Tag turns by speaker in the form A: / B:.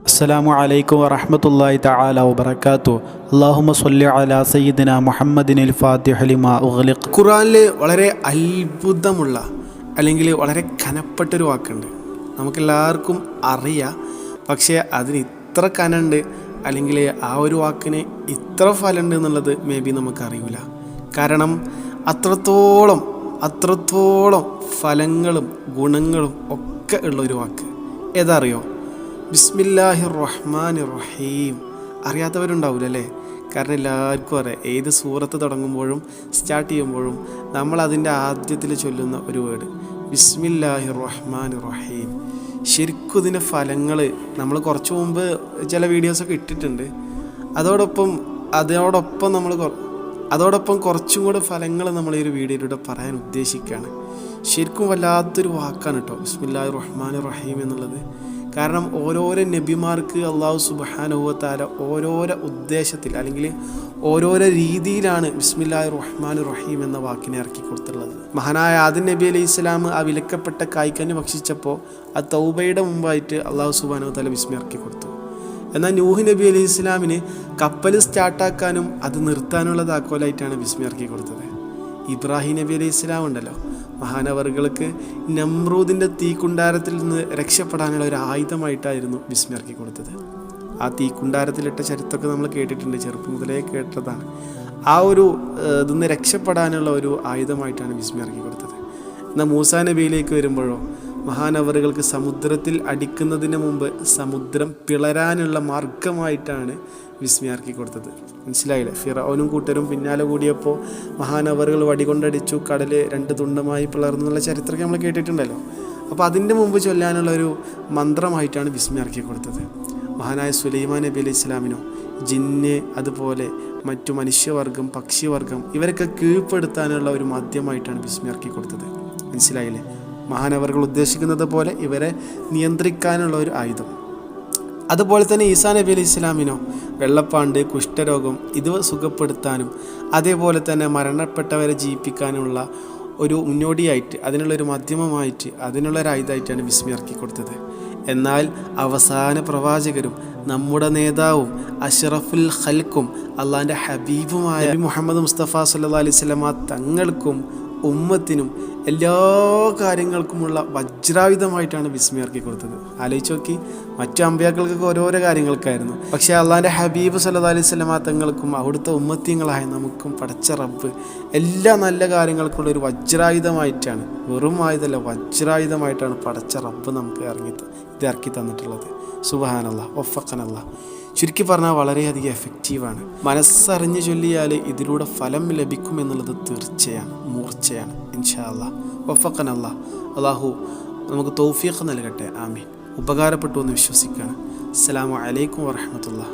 A: അസ്സലാമു അലൈക്കും വറഹ്മത്തുള്ളാഹി തആല വബറകാതു അല്ലാഹുമ്മ സല്ലി അലാ സയ്യിദിന മുഹമ്മദിനിൽ ഫാത്തിഹ ലിമാ ഉഗ്ലിഖ്.
B: ഖുറാനിൽ വളരെ അത്ഭുതമുള്ള അല്ലെങ്കിൽ വളരെ കനപ്പെട്ടൊരു വാക്കുണ്ട്. നമുക്കെല്ലാവർക്കും അറിയാം. പക്ഷേ അതിന് ഇത്ര കനുണ്ട് അല്ലെങ്കിൽ ആ ഒരു വാക്കിന് ഇത്ര ഫലമുണ്ട് എന്നുള്ളത് മേ ബി നമുക്കറിയില്ല കാരണം അത്രത്തോളം അത്രത്തോളം ഫലങ്ങളും ഗുണങ്ങളും ഒക്കെ ഉള്ള ഒരു വാക്ക്. ഏതാ അറിയോ ബിസ്മില്ലാഹി റഹ്മാൻ റഹീം അറിയാത്തവരുണ്ടാവില്ല അല്ലേ കാരണം എല്ലാവർക്കും അറിയാം ഏത് സൂറത്ത് തുടങ്ങുമ്പോഴും സ്റ്റാർട്ട് ചെയ്യുമ്പോഴും നമ്മൾ അതിന്റെ ആദ്യത്തിൽ ചൊല്ലുന്ന ഒരു വേർഡ് ബിസ്മില്ലാഹി റഹ്മാൻ റഹീം ശരിക്കും ഇതിന്റെ ഫലങ്ങൾ നമ്മൾ കുറച്ച് മുമ്പ് ചില വീഡിയോസൊക്കെ ഇട്ടിട്ടുണ്ട്. അതോടൊപ്പം അതോടൊപ്പം നമ്മൾ അതോടൊപ്പം കുറച്ചും കൂടെ ഫലങ്ങൾ നമ്മൾ ഈ ഒരു വീഡിയോയിലൂടെ പറയാൻ ഉദ്ദേശിക്കുകയാണ്. ശരിക്കും വല്ലാത്തൊരു വാക്കാണ് കേട്ടോ ബിസ്മില്ലാഹി റഹ്മാൻ റഹീം എന്നുള്ളത്. കാരണം ഓരോരോ നബിമാർക്ക് അള്ളാഹു സുബാനുഭവത്താല ഓരോരോ ഉദ്ദേശത്തിൽ അല്ലെങ്കിൽ ഓരോരോ രീതിയിലാണ് ബിസ്മില്ലാ റഹ്മാൻ റഹീം എന്ന വാക്കിനെ ഇറക്കി കൊടുത്തിട്ടുള്ളത്. മഹാനായ ആദിൻ നബി അലൈഹി ഇസ്ലാം ആ വിലക്കപ്പെട്ട കായ്ക്കന്ന് ഭക്ഷിച്ചപ്പോൾ ആ തൗബയുടെ മുമ്പായിട്ട് അള്ളാഹു സുബാനുഭവത്താല ബിസ്മി ഇറക്കി കൊടുത്തു. എന്നാൽ നൂഹ് നബി അലൈഹി ഇസ്ലാമിന് കപ്പൽ സ്റ്റാർട്ടാക്കാനും അത് നിർത്താനുള്ള താക്കോലായിട്ടാണ് ബിസ്മി ഇറക്കി കൊടുത്തത്. ഇബ്രാഹിം നബി അലൈഹി ഇസ്ലാം ഉണ്ടല്ലോ മഹാനവറുകൾക്ക് നമ്രൂദിന്റെ തീക്കുണ്ടാരത്തിൽ നിന്ന് രക്ഷപ്പെടാനുള്ള ഒരു ആയുധമായിട്ടായിരുന്നു ബിസ്മിറക്കി കൊടുത്തത്. ആ തീക്കുണ്ടാരത്തിലിട്ട ചരിത്രമൊക്കെ നമ്മൾ കേട്ടിട്ടുണ്ട്. ചെറുപ്പം മുതലേ കേട്ടതാണ് ആ ഒരു ഇതിന്ന് രക്ഷപ്പെടാനുള്ള ഒരു ആയുധമായിട്ടാണ് ഇറക്കി കൊടുത്തത്. എന്നാൽ മൂസാ നബിയിലേക്ക് വരുമ്പോഴോ മഹാനവറുകൾക്ക് സമുദ്രത്തിൽ അടിക്കുന്നതിന് മുമ്പ് സമുദ്രം പിളരാനുള്ള മാർഗമായിട്ടാണ് വിസ്മയാർക്കി കൊടുത്തത്. മനസ്സിലായില്ലേ? ഫിറോനും കൂട്ടരും പിന്നാലെ കൂടിയപ്പോൾ മഹാനവറുകൾ വടികൊണ്ടടിച്ചു കടൽ രണ്ട് തുണ്ടമായി പിളർന്നു എന്നുള്ള ചരിത്രമൊക്കെ നമ്മൾ കേട്ടിട്ടുണ്ടല്ലോ. അപ്പോൾ അതിന്റെ മുമ്പ് ചൊല്ലാനുള്ള ഒരു മന്ത്രമായിട്ടാണ് വിസ്മയാർക്കി കൊടുത്തത്. മഹാനായ സുലൈമാൻ നബി അലൈഹി ഇസ്ലാമിനോ ജിന്ന് അതുപോലെ മറ്റു മനുഷ്യവർഗം പക്ഷിവർഗം ഇവരൊക്കെ കീഴ്പ്പെടുത്താനുള്ള ഒരു മാധ്യമമായിട്ടാണ് വിസ്മയാർക്കി കൊടുത്തത്. മനസ്സിലായില്ലേ? മഹാനവറുകൾ ഉദ്ദേശിക്കുന്നത് പോലെ ഇവരെ നിയന്ത്രിക്കാനുള്ള ഒരു ആയുധം. അതുപോലെ തന്നെ ഈസാ നബി അലി ഇസ്ലാമിനോ വെള്ളപ്പാണ്ട് കുഷ്ഠരോഗം ഇത് സുഖപ്പെടുത്താനും അതേപോലെ തന്നെ മരണപ്പെട്ടവരെ ജീവിപ്പിക്കാനുമുള്ള ഒരു മുന്നോടിയായിട്ട് അതിനുള്ള ഒരു മാധ്യമമായിട്ട് അതിനുള്ള ഒരു ആയുധമായിട്ടാണ് വിസ്മി കൊടുത്തത് എന്നാൽ അവസാന പ്രവാചകരും നമ്മുടെ നേതാവും അഷറഫുൽ ഖൽക്കും അള്ളാന്റെ ഹബീബുമായ മുഹമ്മദ് മുസ്തഫ സല്ലാ അലൈഹി സ്വലമ തങ്ങൾക്കും ഉമ്മത്തിനും എല്ലാ കാര്യങ്ങൾക്കുമുള്ള വജ്രായുധമായിട്ടാണ് വിസ്മയർക്കി കൊടുത്തത്. ആലോചിച്ച് നോക്കി. മറ്റു അമ്പയാക്കൾക്കൊക്കെ ഓരോരോ കാര്യങ്ങൾക്കായിരുന്നു. പക്ഷേ അള്ളാന്റെ ഹബീബ് സല്ലാ അലൈഹി സ്വലമ തങ്ങൾക്കും അവിടുത്തെ ഉമ്മത്തിങ്ങളായ നമുക്കും പടച്ച റബ്ബ് എല്ലാ നല്ല കാര്യങ്ങൾക്കുള്ള ഒരു വജ്രായുധമായിട്ടാണ് വെറും ആയുധമല്ല വജ്രായുധമായിട്ടാണ് പടച്ച റബ്ബ് നമുക്ക് ഇറങ്ങി ഇത് ഇറക്കി തന്നിട്ടുള്ളത്. സുബഹാനല്ല ഒഫക്കനല്ല ചുരുക്കി പറഞ്ഞാൽ വളരെയധികം എഫക്റ്റീവാണ് മനസ്സറിഞ്ഞു ചൊല്ലിയാൽ ഇതിലൂടെ ഫലം ലഭിക്കും എന്നുള്ളത് തീർച്ചയാണ് മൂർച്ചയാണ് ഇൻഷാ അല്ലാ ഒഫക്കനല്ല അള്ളാഹു നമുക്ക് തൗഫീഖ് നൽകട്ടെ ആമീൻ. ഉപകാരപ്പെട്ടു എന്ന് വിശ്വസിക്കുകയാണ്. അസ്സാം വലൈക്കും വറഹമത്തുള്ള